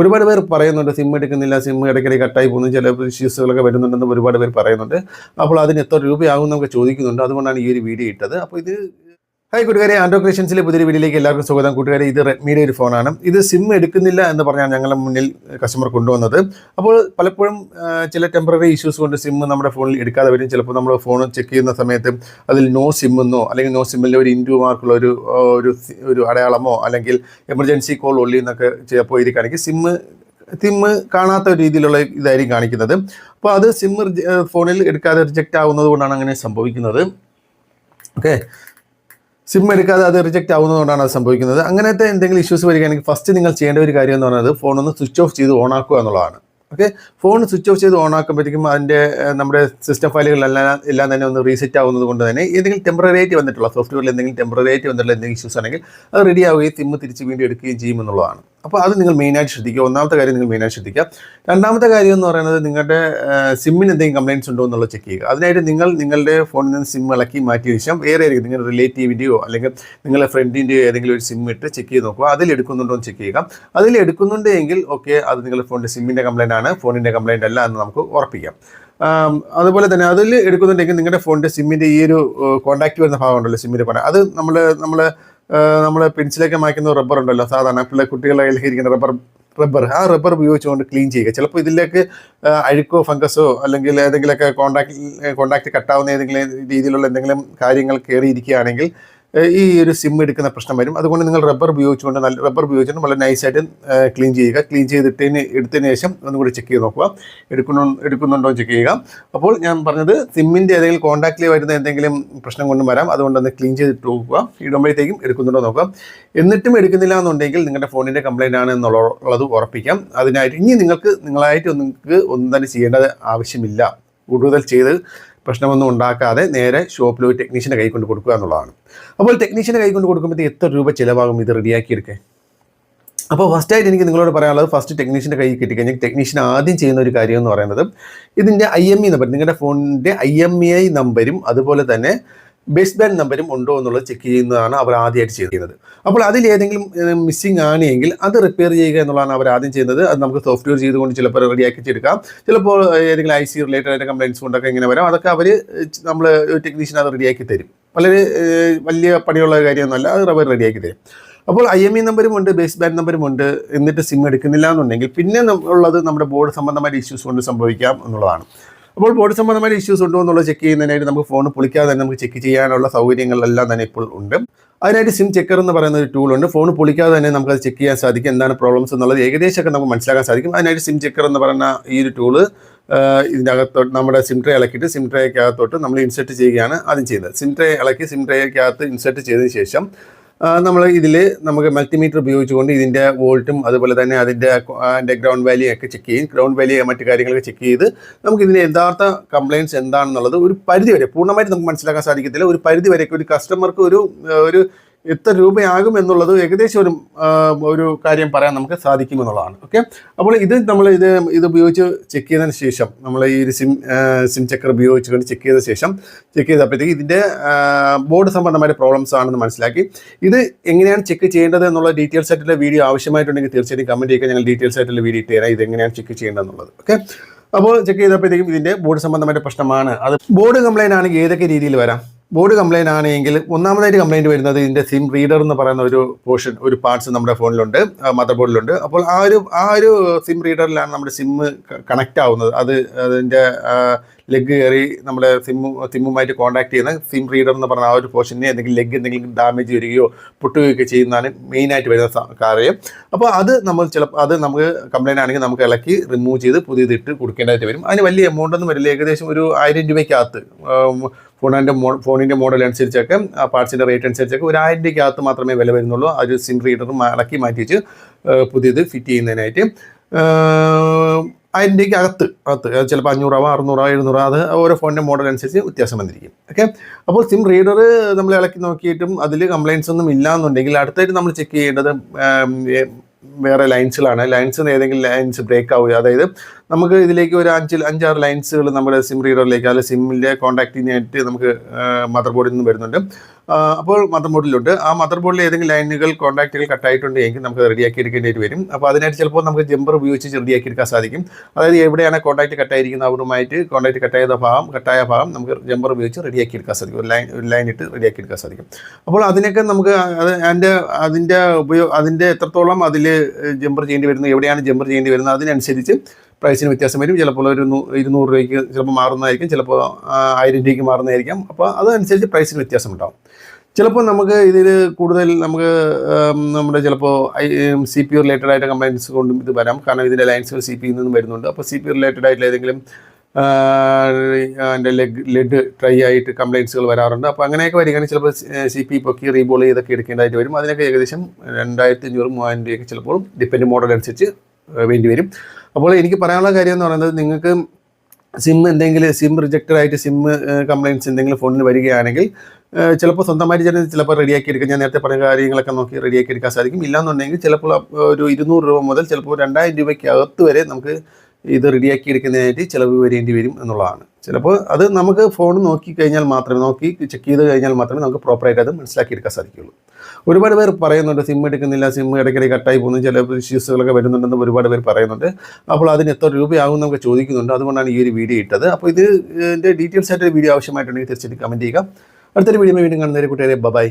ഒരുപാട് പേർ പറയുന്നുണ്ട് സിം എടുക്കുന്നില്ല സിം ഇടയ്ക്കിടെ കട്ടായി പോകുന്നു ചില ഇഷ്യൂസുകളൊക്കെ വരുന്നുണ്ടെന്ന് ഒരുപാട് പേർ പറയുന്നുണ്ട്. അപ്പോൾ അതിന് എത്ര രൂപയാകും എന്നൊക്കെ ചോദിക്കുന്നുണ്ട്. അതുകൊണ്ടാണ് ഈ ഒരു വീഡിയോ ഇട്ടത്. അപ്പോൾ ഇത് ഹായ് കൂട്ടുകാരെ. ആൻഡ്രോ ക്രിയേഷൻസിലെ പുതിയ വീഡിയോയിലേക്ക് എല്ലാവർക്കും സ്വാഗതം. കൂട്ടുകാരെ ഇത് റെഡ്മിയുടെ ഒരു ഫോണാണ് ഇത് സിം എടുക്കുന്നില്ല എന്ന് പറഞ്ഞാൽ ഞങ്ങളുടെ മുന്നിൽ കസ്റ്റമർ കൊണ്ടുവന്നത്. അപ്പോൾ പലപ്പോഴും ചില ടെമ്പററി ഇഷ്യൂസ് കൊണ്ട് സിം നമ്മുടെ ഫോണിൽ എടുക്കാതെ വരും. ചിലപ്പോൾ നമ്മൾ ഫോൺ ചെക്ക് ചെയ്യുന്ന സമയത്ത് അതിൽ നോ സിം എന്നോ അല്ലെങ്കിൽ നോ സിമ്മിൽ ഒരു ഇന്റു മാർക്കുള്ള ഒരു ഒരു ഒരു അടയാളമോ അല്ലെങ്കിൽ എമർജൻസി കോൾ ഒള്ളി എന്നൊക്കെ ചിലപ്പോൾ ഇരിക്കുകയാണെങ്കിൽ സിമ്മ് സിമ്മ് കാണാത്ത രീതിയിലുള്ള ഇതായിരിക്കും കാണിക്കുന്നത്. അപ്പോൾ അത് സിമ്മ് ഫോണിൽ എടുക്കാതെ റിജക്റ്റ് ആവുന്നത് കൊണ്ടാണ് അങ്ങനെ സംഭവിക്കുന്നത്. ഓക്കെ സിം എടുക്കാതെ അത് റിജക്റ്റ് ആവുന്നതുകൊണ്ടാണ് അത് സംഭവിക്കുന്നത്. അങ്ങനത്തെ എന്തെങ്കിലും ഇഷ്യൂസ് വരികയാണെങ്കിൽ ഫസ്റ്റ് നിങ്ങൾ ചെയ്യേണ്ട ഒരു കാര്യം എന്ന് പറയുന്നത് ഫോൺ ഒന്ന് സ്വിച്ച് ഓഫ് ചെയ്ത് ഓൺ ആക്കുക എന്നുള്ളതാണ്. ഓക്കെ ഫോൺ സ്വിച്ച് ഓഫ് ചെയ്ത് ഓൺ ആക്കുമ്പോഴത്തേക്കും അതിന്റെ നമ്മുടെ സിസ്റ്റം ഫയലുകളെല്ലാം എല്ലാം തന്നെ ഒന്ന് റീസെറ്റ് ആവുന്നത് കൊണ്ട് തന്നെ എന്തെങ്കിലും ടെമ്പററി ആയിട്ട് വന്നിട്ടുള്ള സോഫ്റ്റ്വെയറിൽ എന്തെങ്കിലും ടെമ്പററി ആയിട്ട് വന്നിട്ടുള്ള എന്തെങ്കിലും ഇഷ്യൂസ് ആണെങ്കിൽ അത് റെഡി ആവുകയും സിമ്മ് തിരിച്ച് വീണ്ടും എടുക്കുകയും ചെയ്യും എന്നുള്ളതാണ്. അപ്പോൾ അത് നിങ്ങൾ മെയിനായിട്ട് ശ്രദ്ധിക്കുക. ഒന്നാമത്തെ കാര്യം നിങ്ങൾ മെയിനായിട്ട് ശ്രദ്ധിക്കുക. രണ്ടാമത്തെ കാര്യം എന്ന് പറയുന്നത് നിങ്ങളുടെ സിമ്മിന് എന്തെങ്കിലും കംപ്ലയിൻസ് ഉണ്ടോ എന്നുള്ളത് ചെക്ക് ചെയ്യുക. അതിനായിട്ട് നിങ്ങൾ നിങ്ങളുടെ ഫോണിൽ നിന്ന് സിം ഇളക്കി മാറ്റി ശേഷം വേറെ ആയിരിക്കും നിങ്ങളുടെ റിലേറ്റീവിന്റെയോ അല്ലെങ്കിൽ നിങ്ങളുടെ ഫ്രണ്ടിന്റെയോ ഏതെങ്കിലും ഒരു സിം ഇട്ട് ചെക്ക് ചെയ്ത് നോക്കുക. അതിൽ എടുക്കുന്നുണ്ടോ എന്ന് ചെക്ക് ചെയ്യുക. അതിൽ എടുക്കുന്നുണ്ട് എങ്കിൽ ഓക്കെ അത് നിങ്ങളുടെ ഫോണിന്റെ സിമ്മിന്റെ കംപ്ലയിന്റ് ആണ്. ഫോണിന്റെ കംപ്ലയിന്റ് അല്ല എന്ന് നമുക്ക് ഉറപ്പിക്കാം. അതുപോലെ തന്നെ അതിൽ എടുക്കുന്നുണ്ടെങ്കിൽ നിങ്ങളുടെ ഫോണിന്റെ സിമ്മിന്റെ ഈ ഒരു കോൺടാക്റ്റ് വരുന്ന ഭാഗമുണ്ടല്ലോ സിമ്മിന്റെ കോൺടാക്ട് അത് നമ്മൾ നമ്മൾ നമ്മൾ പെൻസിലൊക്കെ മായ്ക്കുന്ന റബ്ബർ ഉണ്ടല്ലോ സാധാരണ പിള്ളേർ കുട്ടികളുടെ കയ്യിൽ ഇരിക്കുന്ന റബ്ബർ റബ്ബർ ആ റബ്ബർ ഉപയോഗിച്ചുകൊണ്ട് ക്ലീൻ ചെയ്യുക. ചിലപ്പോൾ ഇതിലേക്ക് അഴുക്കോ ഫംഗസോ അല്ലെങ്കിൽ ഏതെങ്കിലുമൊക്കെ കോണ്ടാക്ട് കോണ്ടാക്ട് കട്ടാവുന്ന ഏതെങ്കിലും രീതിയിലുള്ള എന്തെങ്കിലും കാര്യങ്ങൾ കയറിയിരിക്കുകയാണെങ്കിൽ ഈ ഒരു സിം എടുക്കുന്ന പ്രശ്നം വരും. അതുകൊണ്ട് നിങ്ങൾ റബ്ബർ ഉപയോഗിച്ചുകൊണ്ട് നല്ല റബ്ബർ ഉപയോഗിച്ചുകൊണ്ട് വളരെ നൈസായിട്ട് ക്ലീൻ ചെയ്യുക. ക്ലീൻ ചെയ്തിട്ടതിന് എടുത്തതിന് ശേഷം ഒന്നുകൂടി ചെക്ക് ചെയ്ത് നോക്കുക. എടുക്കുന്നു എടുക്കുന്നുണ്ടോ ചെക്ക് ചെയ്യുക. അപ്പോൾ ഞാൻ പറഞ്ഞത് സിമ്മിന്റെ ഏതെങ്കിലും കോൺടാക്റ്റിൽ വരുന്ന എന്തെങ്കിലും പ്രശ്നം കൊണ്ടും വരാം. അതുകൊണ്ട് ഒന്ന് ക്ലീൻ ചെയ്തിട്ട് നോക്കുക. ഇടുമ്പോഴത്തേക്കും എടുക്കുന്നുണ്ടോ നോക്കുക. എന്നിട്ടും എടുക്കുന്നില്ല എന്നുണ്ടെങ്കിൽ നിങ്ങളുടെ ഫോണിന്റെ കംപ്ലൈന്റ് ആണ് എന്നുള്ളത് ഉറപ്പിക്കാം. അതിനായിട്ട് ഇനി നിങ്ങൾക്ക് നിങ്ങളായിട്ട് നിങ്ങൾക്ക് ഒന്നും തന്നെ ചെയ്യേണ്ടത് ആവശ്യമില്ല. കൂടുതൽ ചെയ്ത് പ്രശ്നമൊന്നും ഉണ്ടാക്കാതെ നേരെ ഷോപ്പിൽ ഒരു ടെക്നീഷ്യന്റെ കൈ കൊണ്ട് കൊടുക്കുക എന്നുള്ളതാണ്. അപ്പോൾ ടെക്നീഷ്യന്റെ കൈ കൊണ്ട് കൊടുക്കുമ്പോൾ എത്ര രൂപ ചിലവാകും ഇത് റെഡിയാക്കി എടുക്കാൻ അപ്പോൾ ഫസ്റ്റായിട്ട് എനിക്ക് നിങ്ങളോട് പറയാനുള്ളത് ഫസ്റ്റ് ടെക്നീഷ്യന്റെ കൈ കിട്ടിക്കഴിഞ്ഞാൽ ടെക്നീഷ്യൻ ആദ്യം ചെയ്യുന്ന ഒരു കാര്യം എന്ന് പറയുന്നത് ഇതിന്റെ ഐ എം ഇ നമ്പർ നിങ്ങളുടെ ഫോണിന്റെ ഐ എം ഇ ഐ നമ്പരും അതുപോലെ തന്നെ ബേസ് ബാൻഡ് നമ്പരും ഉണ്ടോ എന്നുള്ളത് ചെക്ക് ചെയ്യുന്നതാണ് അവർ ആദ്യമായിട്ട് ചെയ്യുന്നത്. അപ്പോൾ അതിൽ ഏതെങ്കിലും മിസ്സിംഗ് ആണ് എങ്കിൽ അത് റിപ്പയർ ചെയ്യുക എന്നുള്ളതാണ് അവർ ആദ്യം ചെയ്യുന്നത്. അത് നമുക്ക് സോഫ്റ്റ്വെയർ ചെയ്തുകൊണ്ട് ചിലപ്പോൾ റെഡിയാക്കി എടുക്കാം. ചിലപ്പോൾ ഏതെങ്കിലും ഐ സി റിലേറ്റഡ് ആയിട്ട് കംപ്ലയിൻസ് കൊണ്ടൊക്കെ ഇങ്ങനെ വരാം. അതൊക്കെ അവർ നമ്മൾ ടെക്നീഷ്യൻ അത് റെഡിയാക്കി തരും. വളരെ വലിയ പണിയുള്ള കാര്യമൊന്നുമല്ല. അത് അവർ റെഡിയാക്കി തരും. അപ്പോൾ ഐ എം ഇ നമ്പരും ഉണ്ട് ബേസ് ബാൻഡ് നമ്പരും ഉണ്ട്. എന്നിട്ട് സിം എടുക്കുന്നില്ല എന്നുണ്ടെങ്കിൽ പിന്നെ ഉള്ളത് നമ്മുടെ ബോർഡ് സംബന്ധമായിട്ട് ഇഷ്യൂസ് കൊണ്ട് സംഭവിക്കാം എന്നുള്ളതാണ്. അപ്പോൾ ബോർഡ് സംബന്ധമായ ഇഷ്യൂസ് ഉണ്ടോ എന്നുള്ളത് ചെക്ക് ചെയ്യുന്നതിനായിട്ട് നമുക്ക് ഫോൺ പൊളിക്കാതെ തന്നെ നമുക്ക് ചെക്ക് ചെയ്യാനുള്ള സൗകര്യങ്ങളെല്ലാം തന്നെ ഇപ്പോൾ ഉണ്ട്. അതിനായിട്ട് സിം ചെക്കർ എന്ന് പറയുന്ന ഒരു ടൂൾ ഉണ്ട്. ഫോൺ പൊളിക്കാതെ തന്നെ നമുക്ക് അത് ചെക്ക് ചെയ്യാൻ സാധിക്കും. എന്താണ് പ്രോബ്ലംസ് എന്നുള്ളത് ഏകദേശമൊക്കെ നമുക്ക് മനസ്സിലാക്കാൻ സാധിക്കും. അതിനായിട്ട് സിം ചെക്കർ എന്ന് പറഞ്ഞ ഈ ഒരു ടൂൾ ഇതിന്റെ അകത്തോട്ട് നമ്മുടെ സിം ട്രേ ഇളക്കിയിട്ട് സിം ട്രേക്കകത്തോട്ട് നമ്മൾ ഇൻസെർട്ട് ചെയ്യുകയാണ് ആദ്യം ചെയ്യുന്നത് സിം ട്രേ ഇളക്കി സിം ട്രേക്കകത്ത് ഇൻസെർട്ട് ചെയ്തതിന് ശേഷം നമ്മൾ ഇതിൽ നമുക്ക് മൾട്ടിമീറ്റർ ഉപയോഗിച്ചുകൊണ്ട് ഇതിന്റെ വോൾട്ടും അതുപോലെ തന്നെ അതിന്റെ അതിന്റെ ഗ്രൗണ്ട് വാല്യൂ ഒക്കെ ചെക്ക് ചെയ്യും. ഗ്രൗണ്ട് വാല്യൂ മറ്റു കാര്യങ്ങളൊക്കെ ചെക്ക് ചെയ്ത് നമുക്ക് ഇതിന്റെ യഥാർത്ഥ കംപ്ലയിൻസ് എന്താണെന്നുള്ളത് ഒരു പരിധി വരെ പൂർണമായിട്ട് നമുക്ക് മനസ്സിലാക്കാൻ സാധിക്കത്തില്ല. ഒരു പരിധി വരെയൊക്കെ ഒരു കസ്റ്റമർക്ക് ഒരു ഒരു എത്ര രൂപയാകും എന്നുള്ളത് ഏകദേശം ഒരു ഒരു കാര്യം പറയാൻ നമുക്ക് സാധിക്കുമെന്നുള്ളതാണ്. ഓക്കെ? അപ്പോൾ ഇത് നമ്മൾ ഇത് ഇത് ഉപയോഗിച്ച് ചെക്ക് ചെയ്തതിന് ശേഷം നമ്മൾ ഈ ഒരു സിം സിം ചെക്കർ ഉപയോഗിച്ചുകൊണ്ട് ചെക്ക് ചെയ്ത ശേഷം ചെക്ക് ചെയ്തപ്പോഴത്തേക്ക് ഇതിന്റെ ബോർഡ് സംബന്ധമായ പ്രോബ്ലംസ് ആണെന്ന് മനസ്സിലാക്കി. ഇത് എങ്ങനെയാണ് ചെക്ക് ചെയ്യേണ്ടത് എന്നുള്ള ഡീറ്റെയിൽസ് ആയിട്ടുള്ള വീഡിയോ ആവശ്യമായിട്ടുണ്ടെങ്കിൽ തീർച്ചയായിട്ടും കമന്റ് ചെയ്യുക. ഞങ്ങൾ ഡീറ്റെയിൽസ് ആയിട്ടുള്ള വീഡിയോ ഇട്ട് തരാം ഇത് എങ്ങനെയാണ് ചെക്ക് ചെയ്യേണ്ടതെന്നുള്ളത്. ഓക്കെ? അപ്പോൾ ചെക്ക് ചെയ്തപ്പോഴത്തേക്കും ഇതിന്റെ ബോർഡ് സംബന്ധമായിട്ട് പ്രശ്നമാണ്. അത് ബോർഡ് കംപ്ലൈന്റ് ആണെങ്കിൽ ഏതൊക്കെ രീതിയിൽ വരാം? ബോർഡ് കംപ്ലൈന്റ് ആണെങ്കിൽ ഒന്നാമതായിട്ട് കംപ്ലൈന്റ് വരുന്നത് ഇതിന്റെ സിം റീഡർ എന്ന് പറയുന്ന ഒരു പോർഷൻ ഒരു പാർട്സ് നമ്മുടെ ഫോണിലുണ്ട് മദർ ബോർഡിലുണ്ട് അപ്പോൾ ആ ഒരു ആ ഒരു സിം റീഡറിലാണ് നമ്മുടെ സിം കണക്റ്റ് ആവുന്നത്. അത് അതിന്റെ ലെഗ് കയറി നമ്മുടെ സിമ്മു സിമ്മുമായിട്ട് കോൺടാക്ട് ചെയ്യുന്ന സിം റീഡർ എന്ന് പറഞ്ഞ ആ ഒരു പോർഷന് എന്തെങ്കിലും ലെഗ് എന്തെങ്കിലും ഡാമേജ് വരികയോ പൊട്ടുകയൊക്കെ ചെയ്യുന്നതാണ് മെയിനായിട്ട് വരുന്ന കാര്യം. അപ്പോൾ അത് നമ്മൾ ചിലപ്പോൾ അത് നമുക്ക് കംപ്ലൈന്റ് ആണെങ്കിൽ നമുക്ക് ഇളക്കി റിമൂവ് ചെയ്ത് പുതിയതിട്ട് കൊടുക്കേണ്ടതായിട്ട് വരും. അതിന് വലിയ എമൗണ്ട് ഒന്നും വരില്ല. ഏകദേശം ഒരു ആയിരം രൂപയ്ക്കകത്ത്. ഫോണിന്റെ മോ ഫോണിന്റെ മോഡൽ അനുസരിച്ചൊക്കെ ആ പാർട്സിന്റെ റേറ്റ് അനുസരിച്ചൊക്കെ ഒരു ആയിരം രൂപയ്ക്കകത്ത് മാത്രമേ വില വരുന്നുള്ളൂ. ആ ഒരു സിം റീഡർ മാറ്റി വെച്ച് പുതിയത് ഫിറ്റ് ചെയ്യുന്നതിനായിട്ട്. ആയിരം രൂപയ്ക്ക് അകത്ത് അകത്ത് ചിലപ്പോൾ അഞ്ഞൂറാവാം അറുന്നൂറാവാം എഴുന്നൂറാ അത് ഓരോ ഫോണിന്റെ മോഡൽ അനുസരിച്ച് വ്യത്യാസം വന്നിരിക്കും. ഓക്കെ അപ്പോൾ സിം റീഡർ നമ്മൾ ഇളക്കി നോക്കിയിട്ടും അതിൽ കംപ്ലയിൻസ് ഒന്നും ഇല്ല എന്നുണ്ടെങ്കിൽ അടുത്തായിട്ട് നമ്മൾ ചെക്ക് ചെയ്യേണ്ടത് വേറെ ലൈൻസുകളാണ് വേറെ ലൈൻസിലാണ് ലൈൻസ് ഏതെങ്കിലും ലൈൻസ് ബ്രേക്ക് ആവുക. അതായത് നമുക്ക് ഇതിലേക്ക് ഒരു അഞ്ച് അഞ്ചാറ് ലൈൻസുകൾ നമ്മുടെ സിം റീഡറിലേക്ക് അല്ലെങ്കിൽ സിമ്മിന്റെ കോൺടാക്റ്റിനായിട്ട് നമുക്ക് മദർ ബോർഡിൽ നിന്ന് വരുന്നുണ്ട്. അപ്പോൾ മദർ ബോർഡിലുണ്ട് ആ മദർ ബോർഡിൽ ഏതെങ്കിലും ലൈനുകൾ കോൺടാക്റ്റുകൾ കട്ടായിട്ടുണ്ടെങ്കിൽ നമുക്ക് റെഡിയാക്കി എടുക്കേണ്ടി വരും. അപ്പോൾ അതിനായിട്ട് ചിലപ്പോൾ നമുക്ക് ജമ്പർ ഉപയോഗിച്ച് റെഡിയാക്കി എടുക്കാൻ സാധിക്കും. അതായത് എവിടെയാണ് കോൺടാക്റ്റ് കട്ടായിരിക്കുന്നത് അവരുമായിട്ട് കോൺടാക്റ്റ് കട്ടായ ഭാഗം കട്ടായ ഭാഗം നമുക്ക് ജമ്പർ ഉപയോഗിച്ച് റെഡിയാക്കി എടുക്കാൻ സാധിക്കും. ഒരു ലൈൻ ഒരു ലൈൻ ഇട്ട് റെഡിയാക്കി എടുക്കാൻ സാധിക്കും. അപ്പോൾ അതിനൊക്കെ നമുക്ക് അത് അതിന്റെ അതിന്റെ ഉപയോഗം അതിന്റെ എത്രത്തോളം അതിൽ ജമ്പർ ചെയ്യേണ്ടി വരുന്നത് എവിടെയാണ് ജമ്പർ ചെയ്യേണ്ടി വരുന്നത് അതിനനുസരിച്ച് പ്രൈസിന് വ്യത്യാസം വരും. ചിലപ്പോൾ ഒരു ഇരുന്നൂറ് രൂപയ്ക്ക് ചിലപ്പോൾ മാറുന്നതായിരിക്കും. ചിലപ്പോൾ ആയിരം രൂപയ്ക്ക് മാറുന്നതായിരിക്കും. അപ്പോൾ അതനുസരിച്ച് പ്രൈസിന് വ്യത്യാസം ഉണ്ടാവും ചിലപ്പോൾ നമുക്ക് ഇതിൽ കൂടുതൽ നമുക്ക് നമ്മുടെ ചിലപ്പോൾ സി പി യു റിലേറ്റഡ് ആയിട്ട് കംപ്ലൈന്റ്സ് കൊണ്ടും ഇത് വരാം. കാരണം ഇതിന്റെ ലൈൻസുകൾ സി പി നിന്നും വരുന്നുണ്ട്. അപ്പോൾ സി പി റിലേറ്റഡ് ആയിട്ടുള്ള ഏതെങ്കിലും അതിന്റെ ലെഗ് ലെഡ് ട്രൈ ആയിട്ട് കംപ്ലയിൻസുകൾ വരാറുണ്ട്. അപ്പോൾ അങ്ങനെയൊക്കെ വരികയാണെങ്കിൽ ചിലപ്പോൾ സി പി പൊക്കി റീബോൾ ചെയ്തൊക്കെ എടുക്കേണ്ടതായിട്ട് വരും. അതിനൊക്കെ ഏകദേശം രണ്ടായിരത്തി അഞ്ഞൂറ് മൂവായിരം രൂപയൊക്കെ ചിലപ്പോൾ ഡിപ്പെൻഡ് മോഡൽ അനുസരിച്ച് വേണ്ടി വരും. അപ്പോൾ എനിക്ക് പറയാനുള്ള കാര്യം എന്ന് പറയുന്നത് നിങ്ങൾക്ക് സിം എന്തെങ്കിലും സിം റിജക്റ്റഡ് ആയിട്ട് സിം കംപ്ലയിൻസ് എന്തെങ്കിലും ഫോണിൽ വരികയാണെങ്കിൽ ചിലപ്പോൾ സ്വന്തമായിട്ട് തന്നെ ചിലപ്പോൾ റെഡിയാക്കി എടുക്കാം. ഞാൻ നേരത്തെ പറഞ്ഞ കാര്യങ്ങളൊക്കെ നോക്കി റെഡിയാക്കി എടുക്കാൻ സാധിക്കും. ഇല്ലാന്നുണ്ടെങ്കിൽ ചിലപ്പോൾ ഒരു ഇരുന്നൂറ് രൂപ മുതൽ ചിലപ്പോൾ രണ്ടായിരം രൂപയ്ക്ക് അകത്ത് വരെ നമുക്ക് ഇത് റെഡിയാക്കി എടുക്കുന്നതിനായിട്ട് ചിലവ് വരേണ്ടി വരും എന്നുള്ളതാണ്. ചിലപ്പോൾ അത് നമുക്ക് ഫോൺ നോക്കി കഴിഞ്ഞാൽ മാത്രമേ നോക്കി ചെക്ക് ചെയ്ത് കഴിഞ്ഞാൽ മാത്രമേ നമുക്ക് പ്രോപ്പറായിട്ട് അത് മനസ്സിലാക്കി എടുക്കാൻ സാധിക്കുകയുള്ളൂ. ഒരുപാട് പേർ പറയുന്നുണ്ട് സിം എടുക്കുന്നില്ല സിം ഇടയ്ക്കിടെ കട്ടായി പോകുന്നു ചില ഇഷ്യൂസുകളൊക്കെ വരുന്നുണ്ടെന്ന് ഒരുപാട് പേർ പറയുന്നുണ്ട്. അപ്പോൾ അതിന് എത്ര രൂപയാകും നമുക്ക് ചോദിക്കുന്നുണ്ട്. അതുകൊണ്ടാണ് ഈ ഒരു വീഡിയോ ഇട്ടത്. അപ്പോൾ ഇത് ഇതിന്റെ ഡീറ്റെയിൽസ് ആയിട്ടൊരു വീഡിയോ ആവശ്യമായിട്ടുണ്ടെങ്കിൽ തീർച്ചയായിട്ടും കമന്റ് ചെയ്യുക. അടുത്തൊരു വീഡിയോ വീണ്ടും കാണുന്നവരെ കൂട്ടുകാരെ ബൈ